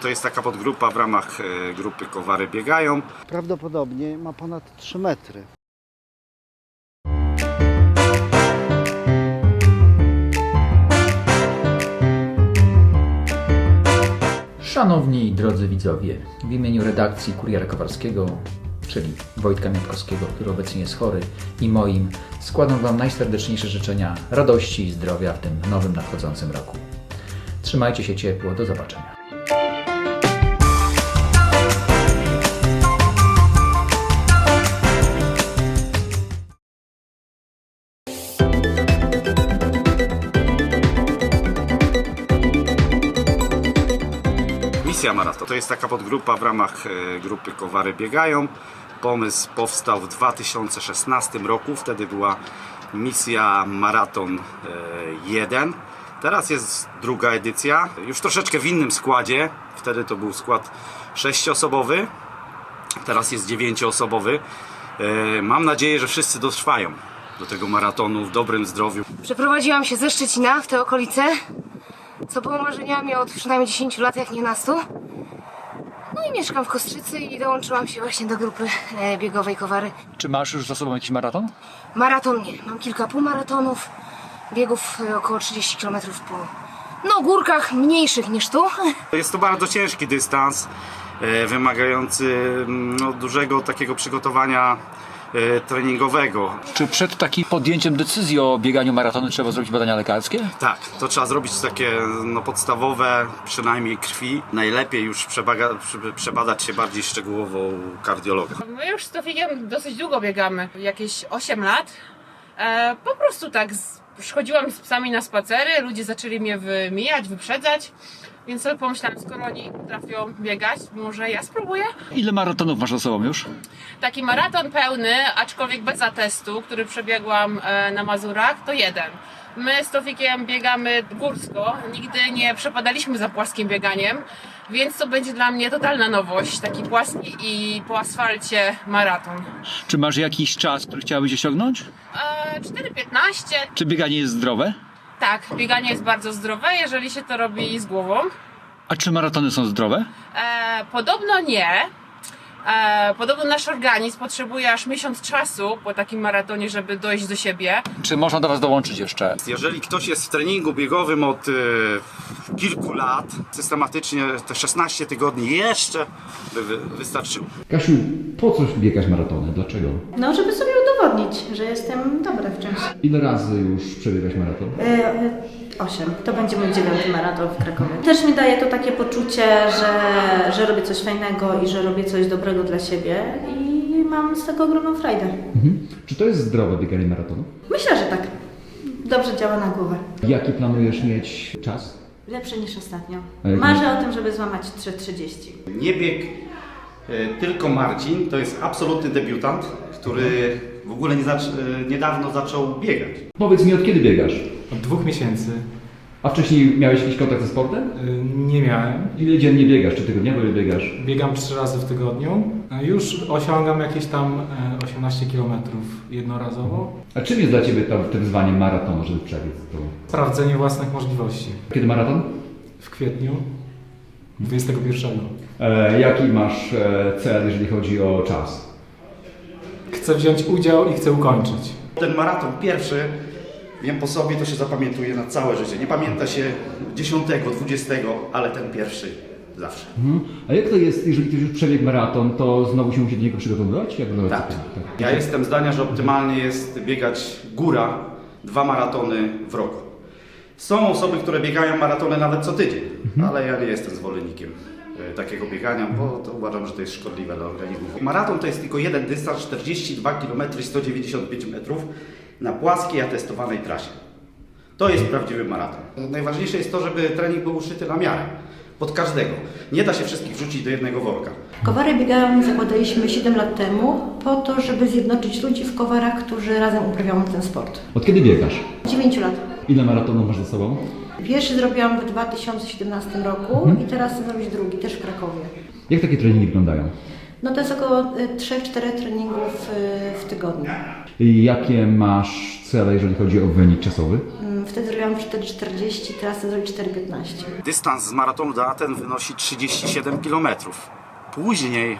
To jest taka podgrupa w ramach e, grupy Kowary Biegają. Prawdopodobnie ma ponad 3 metry. Szanowni drodzy widzowie, w imieniu redakcji Kuriera Kowarskiego, czyli Wojtka Miatkowskiego, który obecnie jest chory, i moim, składam Wam najserdeczniejsze życzenia radości i zdrowia w tym nowym nadchodzącym roku. Trzymajcie się ciepło, do zobaczenia. Misja Maraton to jest taka podgrupa w ramach e, grupy Kowary Biegają. Pomysł powstał w 2016 roku. Wtedy była misja Maraton e, 1. Teraz jest druga edycja, już troszeczkę w innym składzie. Wtedy to był skład sześcioosobowy, teraz jest dziewięcioosobowy. E, Mam nadzieję, że wszyscy dotrwają do tego maratonu w dobrym zdrowiu. Przeprowadziłam się ze Szczecina w te okolice, co było marzeniami od przynajmniej 10 lat, jak nie nastu. No i mieszkam w Kostrzycy i dołączyłam się właśnie do grupy e, biegowej Kowary. Czy masz już za sobą jakiś maraton? Maraton nie, mam kilka półmaratonów, biegów e, około 30 km po no, górkach mniejszych niż tu. Jest to bardzo ciężki dystans, e, wymagający mm, no, dużego takiego przygotowania treningowego. Czy przed takim podjęciem decyzji o bieganiu maratonu trzeba zrobić badania lekarskie? Tak, to trzeba zrobić takie no, podstawowe, przynajmniej krwi. Najlepiej już przebaga, prze- przebadać się bardziej szczegółowo u kardiologa. My już z Tofikiem dosyć długo biegamy, jakieś 8 lat. E, po prostu tak, z, chodziłam z psami na spacery, ludzie zaczęli mnie wymijać, wyprzedzać, więc sobie pomyślałam, skoro oni potrafią biegać, może ja spróbuję. Ile maratonów masz za sobą już? Taki maraton pełny, aczkolwiek bez atestu, który przebiegłam e, na Mazurach, to jeden. My z Tofikiem biegamy górsko, nigdy nie przepadaliśmy za płaskim bieganiem, więc to będzie dla mnie totalna nowość, taki płaski i po asfalcie maraton. Czy masz jakiś czas, który chciałbyś osiągnąć? E, 4,15. Czy bieganie jest zdrowe? Tak, bieganie jest bardzo zdrowe, jeżeli się to robi z głową. A czy maratony są zdrowe? E, podobno nie. E, podobno nasz organizm potrzebuje aż miesiąc czasu po takim maratonie, żeby dojść do siebie. Czy można do Was dołączyć jeszcze? Jeżeli ktoś jest w treningu biegowym od e, kilku lat, systematycznie te 16 tygodni jeszcze by wy, wystarczyło. Kasiu, po coś biegasz maratony? Dlaczego? No, żeby sobie udowodnić, że jestem dobra w czymś. Ile razy już przebiegłeś maraton? E, e, osiem. To będzie mój dziewiąty maraton w Krakowie. Też mi daje to takie poczucie, że, że robię coś fajnego i że robię coś dobrego dla siebie i mam z tego ogromną frajdę. Mhm. Czy to jest zdrowe bieganie maratonu? Myślę, że tak. Dobrze działa na głowę. Jaki planujesz mieć czas? Lepszy niż ostatnio. A jak Marzę o tym, żeby złamać 3.30. Nie bieg e, tylko Marcin, to jest absolutny debiutant, który w ogóle nie zac- e, niedawno zaczął biegać. Powiedz mi, od kiedy biegasz? Od dwóch miesięcy A wcześniej miałeś jakiś kontakt ze sportem? y, nie miałem. Ile dziennie biegasz? Czy tygodniowo ile biegasz? Biegam trzy razy w tygodniu. Y, Już osiągam jakieś tam y, 18 km jednorazowo. A czym jest dla Ciebie to, to wyzwanie maratonu, żeby przebiec to? Sprawdzenie własnych możliwości. Kiedy maraton? W kwietniu 21. E, jaki masz e, cel, jeżeli chodzi o czas? Chcę wziąć udział i chcę ukończyć. Ten maraton pierwszy, wiem po sobie, to się zapamiętuje na całe życie. Nie pamięta się 10, 20, ale ten pierwszy zawsze. Mhm. A jak to jest, jeżeli ktoś już przebiegł maraton, to znowu się musi do niego przygotowywać? Jak Tak. tak. Ja jestem zdania, że optymalnie jest biegać góra dwa maratony w roku. Są osoby, które biegają maratony nawet co tydzień, ale ja nie jestem zwolennikiem takiego biegania, bo to uważam, że to jest szkodliwe dla organizmu. Maraton to jest tylko jeden dystans, 42 km 195 metrów na płaskiej, atestowanej trasie. To jest prawdziwy maraton. Najważniejsze jest to, żeby trening był uszyty na miarę. Pod każdego. Nie da się wszystkich wrzucić do jednego worka. Kowary biegają zakładaliśmy 7 lat temu po to, żeby zjednoczyć ludzi w kowarach, którzy razem uprawiają ten sport. Od kiedy biegasz? 9 lat. Ile maratonów masz za sobą? Pierwszy zrobiłam w 2017 roku i teraz chcę zrobić drugi, też w Krakowie. Jak takie treningi wyglądają? No to jest około 3-4 treningów y, w tygodniu. I jakie masz cele, jeżeli chodzi o wynik czasowy? Mm, Wtedy zrobiłam 4,40, teraz chcę zrobić 4,15. Dystans z maratonu do Aten wynosi 37 km. Później, e,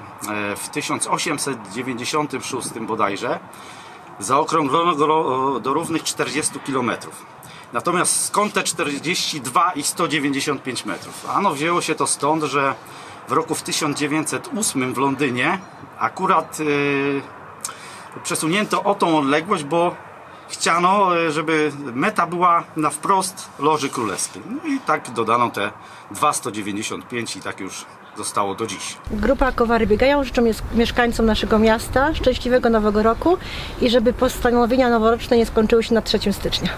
w 1896 bodajże, zaokrąglono go do równych 40 km. Natomiast skąd te 42 i 195 metrów? Ano wzięło się to stąd, że w roku w 1908 w Londynie akurat e, przesunięto o tą odległość, bo chciano, e, żeby meta była na wprost Loży Królewskiej. No i tak dodano te 295 i tak już zostało do dziś. Grupa Kowary Biegają życzą mies- mieszkańcom naszego miasta szczęśliwego Nowego Roku i żeby postanowienia noworoczne nie skończyły się na 3 stycznia.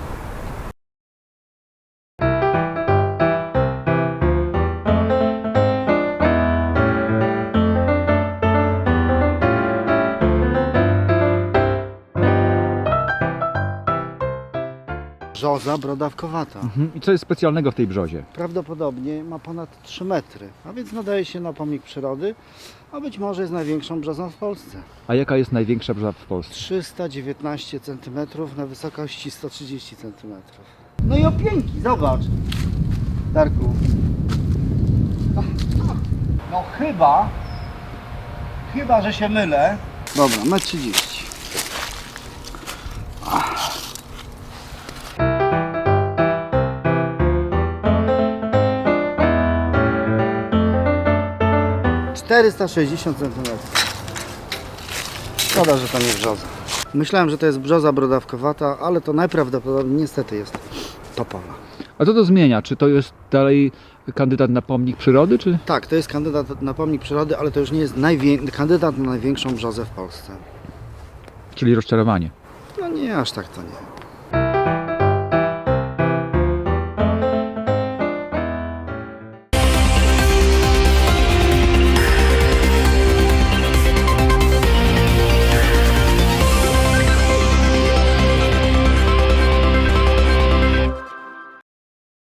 Brzoza brodawkowata. Mhm. I co jest specjalnego w tej brzozie? Prawdopodobnie ma ponad 3 metry, a więc nadaje się na pomnik przyrody, a być może jest największą brzozą w Polsce. A jaka jest największa brzoza w Polsce? 319 cm na wysokości 130 cm. No i opieńki, zobacz. Darku. No chyba, chyba, że się mylę. Dobra, 1,30 m. Czterysta sześćdziesiąt centymetrów. Szkoda, że to nie brzoza. Myślałem, że to jest brzoza brodawkowata, ale to najprawdopodobniej niestety jest topowa. A co to zmienia? Czy to jest dalej kandydat na pomnik przyrody, czy... Tak, to jest kandydat na pomnik przyrody, ale to już nie jest kandydat na największą brzozę w Polsce. czyli rozczarowanie? No nie, aż tak to nie.